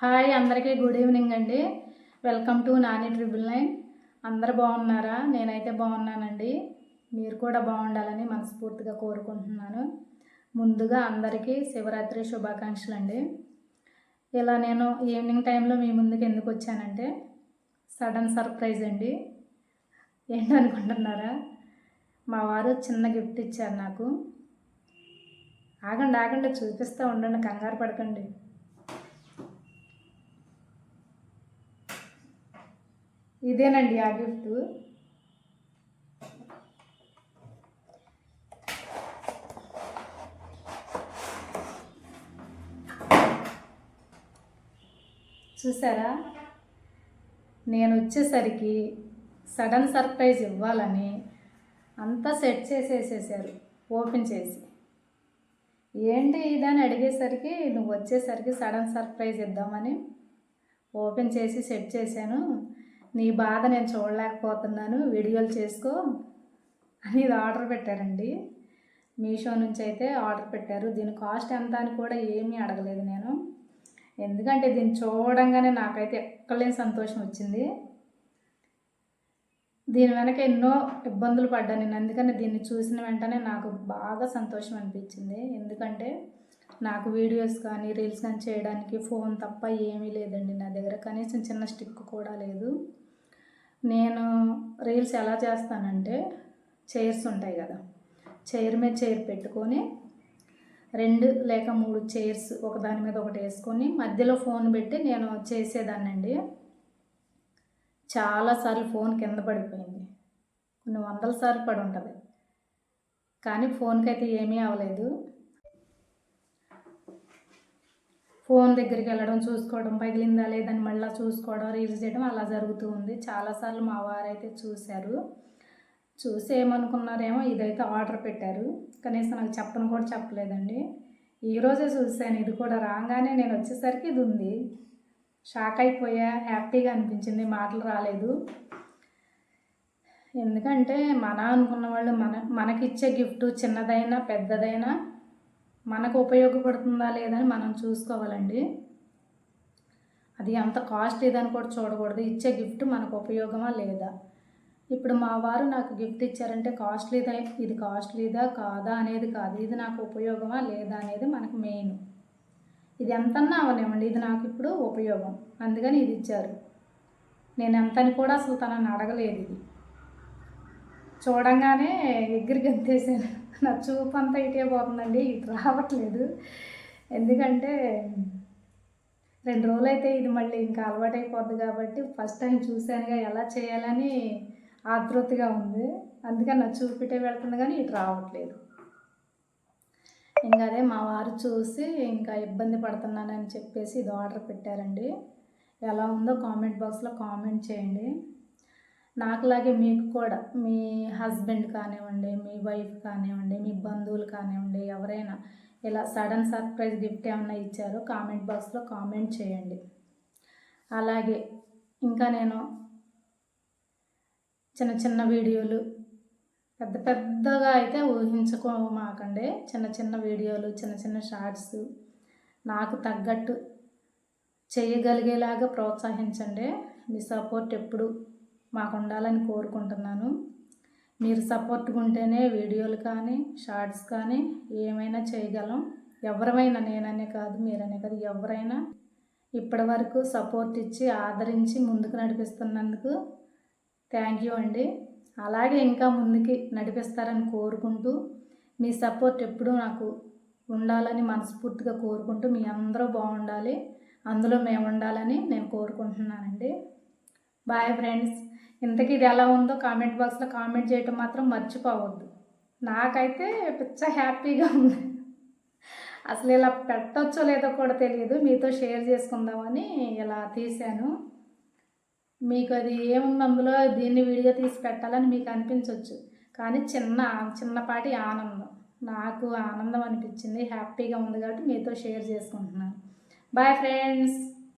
Hi అందరికీ good evening అండి. Welcome to Nani triple nine. అందరు బాగున్నారా? నేనైతే బాగున్నానండి. మీరు కూడా బాగుండాలని మనస్ఫూర్తిగా కోరుకుంటున్నాను. ముందుగా అందరికీ శివరాత్రి శుభాకాంక్షలు అండి ఇలా నేను ఈవినింగ్ టైంలో మీ ముందుకు ఎందుకు వచ్చానంటే సడన్ సర్ప్రైజ్ అండి. ఏంటనుకుంటున్నారా? మా వారు చిన్న గిఫ్ట్ ఇచ్చారు నాకు. ఆగండి ఆగండి చూపిస్తూ ఉండండి కంగారు పడకండి. ఇదేనండి ఆ గిఫ్ట్. చూసారా? నేను వచ్చేసరికి సడన్ సర్ప్రైజ్ ఇవ్వాలని అంతా సెట్ చేసేసేసారు ఓపెన్ చేసి. ఏంటి ఇదని అడిగేసరికి నువ్వు వచ్చేసరికి సడన్ సర్ప్రైజ్ ఇద్దామని ఓపెన్ చేసి సెట్ చేశాను. నీ బాధ నేను చూడలేకపోతున్నాను వీడియోలు చేసుకో అని ఇది ఆర్డర్ పెట్టారండి. మీషో నుంచి అయితే ఆర్డర్ పెట్టారు. దీని కాస్ట్ ఎంత అని కూడా ఏమీ అడగలేదు నేను. ఎందుకంటే దీన్ని చూడంగానే నాకైతే ఎక్కలేని సంతోషం వచ్చింది. దీని వెనక ఎన్నో ఇబ్బందులు పడ్డాను నేను. అందుకని దీన్ని చూసిన వెంటనే నాకు బాగా సంతోషం అనిపించింది. ఎందుకంటే నాకు వీడియోస్ కానీ రీల్స్ కానీ చేయడానికి ఫోన్ తప్ప ఏమీ లేదండి నా దగ్గర. కనీసం చిన్న స్టిక్ కూడా లేదు. నేను రీల్స్ ఎలా చేస్తానంటే చైర్స్ ఉంటాయి కదా చైర్ మీద చైర్ పెట్టుకొని రెండు లేక మూడు చైర్స్ ఒకదాని మీద ఒకటి వేసుకొని మధ్యలో ఫోన్ పెట్టి నేను చేసేదాన్నండి. చాలాసార్లు ఫోన్ కింద పడిపోయింది. కొన్ని వందల సార్లు పడి ఉంటుంది. కానీ ఫోన్కి అయితే ఏమీ అవ్వలేదు. ఫోన్ దగ్గరికి వెళ్ళడం చూసుకోవడం పగిలిందా లేదని మళ్ళీ చూసుకోవడం రీల్స్ చేయడం అలా జరుగుతూ ఉంది. చాలాసార్లు మా వారైతే చూశారు. చూసి ఏమనుకున్నారేమో ఇదైతే ఆర్డర్ పెట్టారు. కనీసం నాకు చెప్పను కూడా చెప్పలేదండి. ఈరోజే చూశాను. ఇది కూడా రాగానే నేను వచ్చేసరికి ఇది ఉంది. షాక్ అయిపోయా హ్యాపీగా అనిపించింది. మాటలు రాలేదు. ఎందుకంటే మన అనుకున్న వాళ్ళు మన మనకిచ్చే గిఫ్ట్ చిన్నదైనా పెద్దదైనా మనకు ఉపయోగపడుతుందా లేదని మనం చూసుకోవాలండి. అది అంత కాస్ట్ ఇదని కూడా చూడకూడదు. ఇచ్చే గిఫ్ట్ మనకు ఉపయోగమా లేదా? ఇప్పుడు మా వారు నాకు గిఫ్ట్ ఇచ్చారంటే కాస్ట్లీదా ఇది కాస్ట్లీదా కాదా అనేది కాదు. ఇది నాకు ఉపయోగమా లేదా అనేది మనకు మెయిన్. ఇది ఎంతన్నా అవనివ్వండి. ఇది నాకు ఇప్పుడు ఉపయోగం. అందుకని ఇది ఇచ్చారు. నేను ఎంతని కూడా అసలు తనని అడగలేదు ఇది. చూడంగానే ఎగిరి గంతేసాను నా చూపు అంతా ఇటే పోతుందండి ఇటు రావట్లేదు. ఎందుకంటే రెండు రోజులు అయితే ఇది మళ్ళీ ఇంకా అలవాటైపోద్ది కాబట్టి ఫస్ట్ టైం చూశానుగా ఎలా చేయాలని ఆతృతగా ఉంది. అందుకని నా చూపిటే వెళ్తుంది కానీ ఇటు రావట్లేదు. ఇంకా అదే మా వారు చూసి ఇంకా ఇబ్బంది పడుతున్నానని చెప్పేసి ఇది ఆర్డర్ పెట్టారండి. ఎలా ఉందో కామెంట్ బాక్స్లో కామెంట్ చేయండి. నాకులాగే మీకు కూడా మీ హస్బెండ్ కానివ్వండి మీ వైఫ్ కానివ్వండి మీ బంధువులు కానివ్వండి ఎవరైనా ఇలా సడన్ సర్ప్రైజ్ గిఫ్ట్ ఏమైనా ఇచ్చారో కామెంట్ బాక్స్లో కామెంట్ చేయండి. అలాగే ఇంకా నేను చిన్న చిన్న వీడియోలు పెద్ద పెద్దగా అయితే ఊహించుకోమాకండి. చిన్న చిన్న వీడియోలు చిన్న చిన్న షార్ట్స్ నాకు తగ్గట్టు చేయగలిగేలాగా ప్రోత్సహించండి. మీ సపోర్ట్ ఎప్పుడు మాకు ఉండాలని కోరుకుంటున్నాను. మీరు సపోర్ట్గా ఉంటేనే వీడియోలు కానీ షార్ట్స్ కానీ ఏమైనా చేయగలం. ఎవరమైనా నేననే కాదు మీరనే కాదు ఎవరైనా ఇప్పటి వరకు సపోర్ట్ ఇచ్చి ఆదరించి ముందుకు నడిపిస్తున్నందుకు థ్యాంక్ యూ అండి. అలాగే ఇంకా ముందుకి నడిపిస్తారని కోరుకుంటూ మీ సపోర్ట్ ఎప్పుడూ నాకు ఉండాలని మనస్ఫూర్తిగా కోరుకుంటూ మీ అందరూ బాగుండాలి. అందులో మేము ఉండాలని నేను కోరుకుంటున్నానండి. బాయ్ ఫ్రెండ్స్ ఇంతకీ ఇది ఎలా ఉందో కామెంట్ బాక్స్లో కామెంట్ చేయటం మాత్రం మర్చిపోవద్దు. నాకైతే పిచ్చ హ్యాపీగా ఉంది. అసలు ఇలా పెట్టచ్చో లేదో కూడా తెలియదు. మీతో షేర్ చేసుకుందామని ఇలా తీశాను. మీకు అది ఏముంది అందులో? దీన్ని వీడియో తీసి పెట్టాలని మీకు అనిపించవచ్చు కానీ చిన్న చిన్నపాటి ఆనందం. నాకు ఆనందం అనిపించింది. హ్యాపీగా ఉంది కాబట్టి మీతో షేర్ చేసుకుంటున్నాను. Bye friends